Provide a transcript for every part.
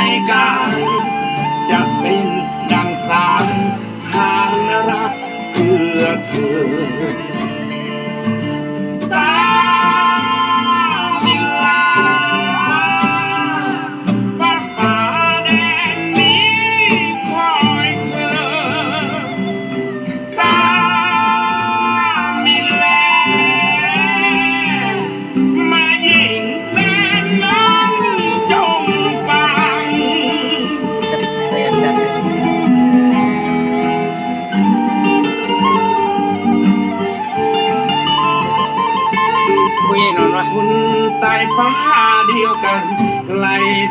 ในกาย จะเป็นดังสารทางรักเพื่อเธอ ผู้ใหญ่นอนวะคุณใต้ฟ้าเดียวกันไกล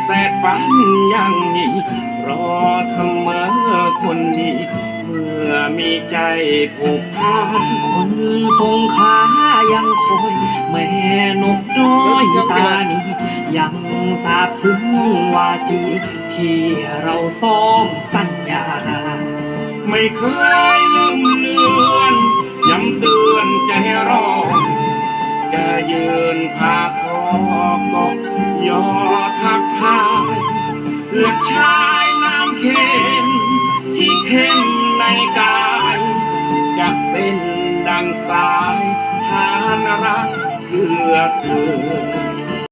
แสดฝันยังมีรอเสมอคนดี เมื่อมีใจผูกพันคนทรงขายังคอย แม่นกน้อยตานียังสาบซึ้งวาจีที่เราซ้อมสัญญา ไม่เคยลืมเลือนย้ำเตือนใจรอ ยืนพาทอกกยอทักทายเลือดชายน้ำเค็มที่เข้มในกาย จะเป็นดังสายทานรักเพื่อเธอ